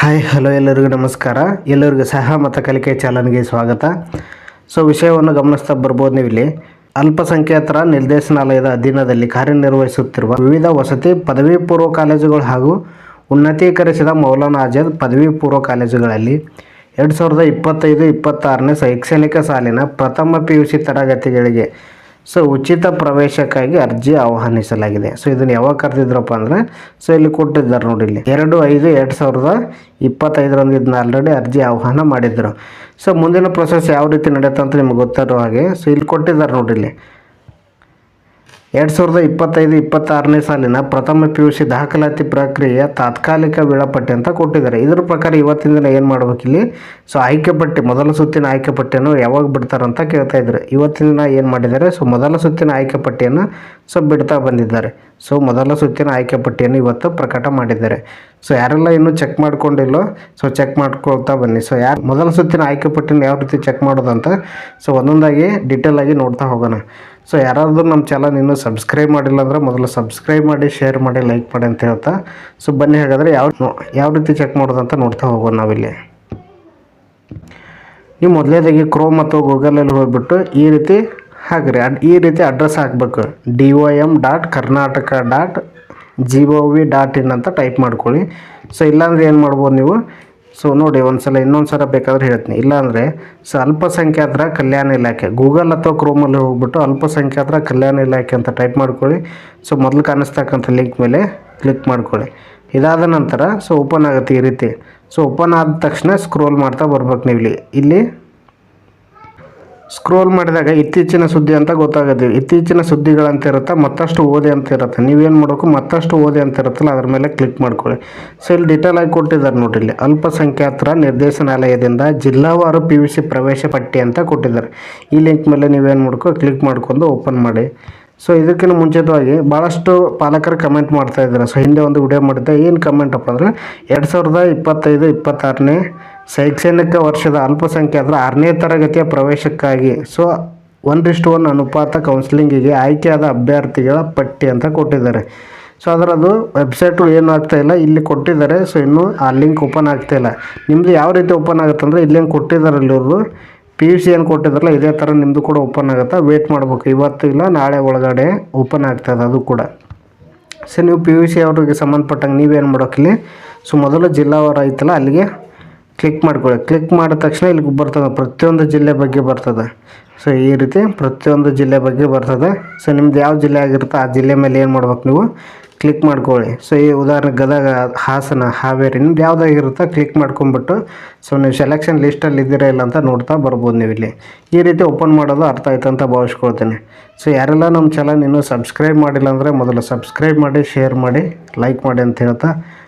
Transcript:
Hi hello ಎಲ್ಲರಿಗೂ ನಮಸ್ಕಾರ. ಎಲ್ಲರಿಗೂ ಸಹ ಮತ ಕಲಿಕೆ ಚಾಲನೆಗೆ ಸ್ವಾಗತ. ಸೊ ವಿಷಯವನ್ನು ಗಮನಿಸ್ತಾ ಬರ್ಬೋದು ನೀವು ಇಲ್ಲಿ ಅಲ್ಪಸಂಖ್ಯಾತರ ನಿರ್ದೇಶನಾಲಯದ ಅಧೀನದಲ್ಲಿ ಕಾರ್ಯನಿರ್ವಹಿಸುತ್ತಿರುವ ವಿವಿಧ ವಸತಿ ಪದವಿ ಪೂರ್ವ ಕಾಲೇಜುಗಳು ಹಾಗೂ ಉನ್ನತೀಕರಿಸಿದ ಮೌಲಾನಾ ಆಜಾದ್ ಪದವಿ ಪೂರ್ವ ಕಾಲೇಜುಗಳಲ್ಲಿ ಎರಡು ಸಾವಿರದ ಇಪ್ಪತ್ತೈದು, ಇಪ್ಪತ್ತಾರನೇ ಶೈಕ್ಷಣಿಕ ಸಾಲಿನ ಪ್ರಥಮ ಪಿ ಯು ಸಿ ತರಗತಿಗಳಿಗೆ ಸೊ ಉಚಿತ ಪ್ರವೇಶಕ್ಕಾಗಿ ಅರ್ಜಿ ಆಹ್ವಾನಿಸಲಾಗಿದೆ. ಸೊ ಇದನ್ನು ಯಾವಾಗ ಕರೆದಿದ್ರಪ್ಪ ಅಂದರೆ ಸೊ ಇಲ್ಲಿ ಕೊಟ್ಟಿದ್ದಾರೆ ನೋಡಿ ಇಲ್ಲಿ. ಎರಡು, ಐದು, ಎರಡು ಸಾವಿರದ ಇಪ್ಪತ್ತೈದರಂದು ಇದನ್ನ ಆಲ್ರೆಡಿ ಅರ್ಜಿ ಆಹ್ವಾನ ಮಾಡಿದ್ದರು ಸೊ ಮುಂದಿನ ಪ್ರೊಸೆಸ್ ಯಾವ ರೀತಿ ನಡೆಯುತ್ತೆ ಅಂತ ನಿಮ್ಗೆ ಗೊತ್ತಿರೋ ಹಾಗೆ ಸೊ ಇಲ್ಲಿ ಕೊಟ್ಟಿದ್ದಾರೆ ನೋಡಿ ಇಲ್ಲಿ. ಎರಡು ಸಾವಿರದ ಇಪ್ಪತ್ತೈದು, ಇಪ್ಪತ್ತಾರನೇ ಸಾಲಿನ ಪ್ರಥಮ ಪಿ ಯು ಸಿ ದಾಖಲಾತಿ ಪ್ರಕ್ರಿಯೆ ತಾತ್ಕಾಲಿಕ ವೇಳಾಪಟ್ಟಿ ಅಂತ ಕೊಟ್ಟಿದ್ದಾರೆ. ಇದ್ರ ಪ್ರಕಾರ ಇವತ್ತಿನ ದಿನ ಏನು ಮಾಡ್ಬೇಕಿಲ್ಲಿ ಸೊ ಆಯ್ಕೆ ಪಟ್ಟಿ, ಮೊದಲ ಸುತ್ತಿನ ಆಯ್ಕೆ ಪಟ್ಟಿಯನ್ನು ಯಾವಾಗ ಬಿಡ್ತಾರಂತ ಕೇಳ್ತಾ ಇದ್ದಾರೆ. ಇವತ್ತಿನ ದಿನ ಏನು ಮಾಡಿದ್ದಾರೆ? ಸೊ ಮೊದಲ ಸುತ್ತಿನ ಆಯ್ಕೆ ಪಟ್ಟಿಯನ್ನು ಸೊ ಬಿಡ್ತಾ ಬಂದಿದ್ದಾರೆ. ಸೊ ಮೊದಲ ಸುತ್ತಿನ ಆಯ್ಕೆ ಪಟ್ಟಿಯನ್ನು ಇವತ್ತು ಪ್ರಕಟ ಮಾಡಿದ್ದಾರೆ. ಸೊ ಯಾರೆಲ್ಲ ಇನ್ನೂ ಚೆಕ್ ಮಾಡ್ಕೊಂಡಿಲ್ಲೋ ಸೊ ಚೆಕ್ ಮಾಡ್ಕೊಳ್ತಾ ಬನ್ನಿ. ಸೊ ಯಾರು ಮೊದಲ ಸುತ್ತಿನ ಆಯ್ಕೆ ಪಟ್ಟಿನ ಯಾವ ರೀತಿ ಚೆಕ್ ಮಾಡೋದಂತ ಸೊ ಒಂದೊಂದಾಗಿ ಡಿಟೇಲ್ ಆಗಿ ನೋಡ್ತಾ ಹೋಗೋಣ. ಸೊ ಯಾರಾದರೂ ನಮ್ಮ ಚಾನಲ್ ಇನ್ನೂ ಸಬ್ಸ್ಕ್ರೈಬ್ ಮಾಡಿಲ್ಲ ಅಂದರೆ ಮೊದಲು ಸಬ್ಸ್ಕ್ರೈಬ್ ಮಾಡಿ ಶೇರ್ ಮಾಡಿ ಲೈಕ್ ಮಾಡಿ ಅಂತ ಹೇಳ್ತಾ. ಸೊ ಬನ್ನಿ ಹಾಗಾದರೆ ಯಾವ ಯಾವ ರೀತಿ ಚೆಕ್ ಮಾಡೋದು ಅಂತ ನೋಡ್ತಾ ಹೋಗೋಣ ನಾವಿಲ್ಲಿ. ನೀವು ಮೊದಲೇದಾಗಿ ಕ್ರೋಮ್ ಅಥವಾ ಗೂಗಲಲ್ಲಿ ಹೋಗಿಬಿಟ್ಟು ಈ ರೀತಿ ಹಾಕ್ರಿ ಅಡ್, ಈ ರೀತಿ ಅಡ್ರೆಸ್ ಹಾಕಬೇಕು. D O M dot Karnataka dot G O V dot in ಅಂತ ಟೈಪ್ ಮಾಡ್ಕೊಳ್ಳಿ. ಸೊ ಇಲ್ಲಾಂದರೆ ಏನು ಮಾಡ್ಬೋದು ನೀವು? ಸೊ ನೋಡಿ ಒಂದು ಸಲ ಇನ್ನೊಂದು ಸಲ ಬೇಕಾದರೆ ಹೇಳ್ತೀನಿ. ಇಲ್ಲಾಂದರೆ ಸೊ, ಅಲ್ಪಸಂಖ್ಯಾತರ ಕಲ್ಯಾಣ ಇಲಾಖೆ. ಗೂಗಲ್ ಅಥವಾ ಕ್ರೋಮಲ್ಲಿ ಹೋಗ್ಬಿಟ್ಟು ಅಲ್ಪಸಂಖ್ಯಾತರ ಕಲ್ಯಾಣ ಇಲಾಖೆ ಅಂತ ಟೈಪ್ ಮಾಡ್ಕೊಳ್ಳಿ. ಸೊ ಮೊದಲು ಕಾಣಿಸ್ತಕ್ಕಂಥ ಲಿಂಕ್ ಮೇಲೆ ಕ್ಲಿಕ್ ಮಾಡ್ಕೊಳ್ಳಿ. ಇದಾದ ನಂತರ ಸೊ ಓಪನ್ ಆಗುತ್ತೆ ಈ ರೀತಿ. ಸೊ ಓಪನ್ ಆದ ತಕ್ಷಣ ಸ್ಕ್ರೋಲ್ ಮಾಡ್ತಾ ಬರ್ಬೇಕು ನೀವು ಇಲ್ಲಿ ಇಲ್ಲಿ ಸ್ಕ್ರೋಲ್ ಮಾಡಿದಾಗ ಇತ್ತೀಚಿನ ಸುದ್ದಿ ಅಂತ ಗೊತ್ತಾಗುತ್ತೆ. ಇತ್ತೀಚಿನ ಸುದ್ದಿಗಳಂತ ಇರುತ್ತೆ, ಮತ್ತಷ್ಟು ಓದಿ ಅಂತ ಇರುತ್ತೆ. ನೀವೇನು ಮಾಡಬೇಕು, ಮತ್ತಷ್ಟು ಓದಿ ಅಂತ ಇರುತ್ತಲ್ಲ, ಅದ್ರ ಮೇಲೆ ಕ್ಲಿಕ್ ಮಾಡ್ಕೊಳ್ಳಿ. ಸೊ ಇಲ್ಲಿ ಡಿಟೇಲ್ ಆಗಿ ಕೊಟ್ಟಿದ್ದಾರೆ ನೋಡಿ ಇಲ್ಲಿ. ಅಲ್ಪಸಂಖ್ಯಾತರ ನಿರ್ದೇಶನಾಲಯದಿಂದ ಜಿಲ್ಲಾವಾರು ಪಿ ಯು ಸಿ ಪ್ರವೇಶ ಪಟ್ಟಿ ಅಂತ ಕೊಟ್ಟಿದ್ದಾರೆ. ಈ ಲಿಂಕ್ ಮೇಲೆ ನೀವೇನು ಮಾಡ್ಕೋ ಕ್ಲಿಕ್ ಮಾಡ್ಕೊಂಡು ಓಪನ್ ಮಾಡಿ. ಸೊ ಇದಕ್ಕಿಂತ ಮುಂಚಿತವಾಗಿ ಭಾಳಷ್ಟು ಪಾಲಕರು ಕಮೆಂಟ್ ಮಾಡ್ತಾ ಇದ್ದಾರೆ. ಸೊ ಹಿಂದೆ ಒಂದು ವಿಡಿಯೋ ಮಾಡಿದ್ದೆ. ಏನು ಕಮೆಂಟಪ್ಪ ಅಂದರೆ, ಎರಡು ಸಾವಿರದ ಇಪ್ಪತ್ತೈದು, ಇಪ್ಪತ್ತಾರನೇ ಶೈಕ್ಷಣಿಕ ವರ್ಷದ ಅಲ್ಪಸಂಖ್ಯಾತರ ಆರನೇ ತರಗತಿಯ ಪ್ರವೇಶಕ್ಕಾಗಿ ಸೊ ಒನ್ ಇಷ್ಟು ಒನ್ ಅನುಪಾತ ಕೌನ್ಸಿಲಿಂಗಿಗೆ ಆಯ್ಕೆಯಾದ ಅಭ್ಯರ್ಥಿಗಳ ಪಟ್ಟಿ ಅಂತ ಕೊಟ್ಟಿದ್ದಾರೆ. ಸೊ ಅದರದು ವೆಬ್ಸೈಟು ಏನು ಇಲ್ಲ, ಇಲ್ಲಿ ಕೊಟ್ಟಿದ್ದಾರೆ. ಸೊ, ಇನ್ನೂ ಆ ಲಿಂಕ್ ಓಪನ್ ಆಗ್ತಾ ಇಲ್ಲ. ನಿಮ್ಮದು ಯಾವ ರೀತಿ ಓಪನ್ ಆಗುತ್ತೆ ಅಂದರೆ ಇಲ್ಲಿ ಹೆಂಗೆ ಕೊಟ್ಟಿದ್ದಾರಲ್ಲ ಇವರು. ಪಿ ಯು ಸಿ ಏನು ಕೊಟ್ಟಿದ್ದಾರಲ್ಲ, ಇದೇ ಥರ ನಿಮ್ಮದು ಕೂಡ ಓಪನ್ ಆಗುತ್ತೆ? ವೇಟ್ ಮಾಡಬೇಕು. ಇವತ್ತು ಇಲ್ಲ, ನಾಳೆ ಒಳಗಡೆ ಓಪನ್ ಆಗ್ತದೆ ಅದು ಕೂಡ. ಸೊ, ನೀವು ಪಿ ಯು ಸಿ ಅವ್ರಿಗೆ ಸಂಬಂಧಪಟ್ಟಂಗೆ ನೀವೇನು ಮಾಡೋಕ್ಕಿಲ್ಲಿ ಸೊ, ಮೊದಲು ಜಿಲ್ಲಾವಾರ ಐತಲ್ಲ ಅಲ್ಲಿಗೆ ಕ್ಲಿಕ್ ಮಾಡ್ಕೊಳ್ಳಿ. ಕ್ಲಿಕ್ ಮಾಡಿದ ತಕ್ಷಣ ಇಲ್ಲಿಗೆ ಬರ್ತದೆ. ಪ್ರತಿಯೊಂದು ಜಿಲ್ಲೆ ಬಗ್ಗೆ ಬರ್ತದೆ. ಸೊ ಈ ರೀತಿ ಪ್ರತಿಯೊಂದು ಜಿಲ್ಲೆ ಬಗ್ಗೆ ಬರ್ತದೆ. ಸೊ ನಿಮ್ದು ಯಾವ ಜಿಲ್ಲೆ ಆಗಿರುತ್ತೆ ಆ ಜಿಲ್ಲೆ ಮೇಲೆ ಏನು ಮಾಡ್ಬೇಕು ನೀವು? ಕ್ಲಿಕ್ ಮಾಡ್ಕೊಳ್ಳಿ. ಸೊ ಈ ಉದಾಹರಣೆ ಗದಗ, ಹಾಸನ, ಹಾವೇರಿ ನಿಮ್ದು ಯಾವುದಾಗಿರುತ್ತೋ ಕ್ಲಿಕ್ ಮಾಡ್ಕೊಂಬಿಟ್ಟು ಸೊ ನೀವು ಸೆಲೆಕ್ಷನ್ ಲಿಸ್ಟಲ್ಲಿ ಇದ್ದೀರಾ ಇಲ್ಲ ಅಂತ ನೋಡ್ತಾ ಬರ್ಬೋದು ನೀವು ಇಲ್ಲಿ. ಈ ರೀತಿ ಓಪನ್ ಮಾಡೋದು ಅರ್ಥ ಆಯ್ತು ಅಂತ ಭಾವಿಸ್ಕೊಳ್ತೇನೆ. ಸೊ ಯಾರೆಲ್ಲ ನಮ್ಮ ಚಾನಲ್ ಇನ್ನೂ ಸಬ್ಸ್ಕ್ರೈಬ್ ಮಾಡಿಲ್ಲ ಅಂದರೆ ಮೊದಲು ಸಬ್ಸ್ಕ್ರೈಬ್ ಮಾಡಿ ಶೇರ್ ಮಾಡಿ ಲೈಕ್ ಮಾಡಿ ಅಂತ ಹೇಳ್ತಾ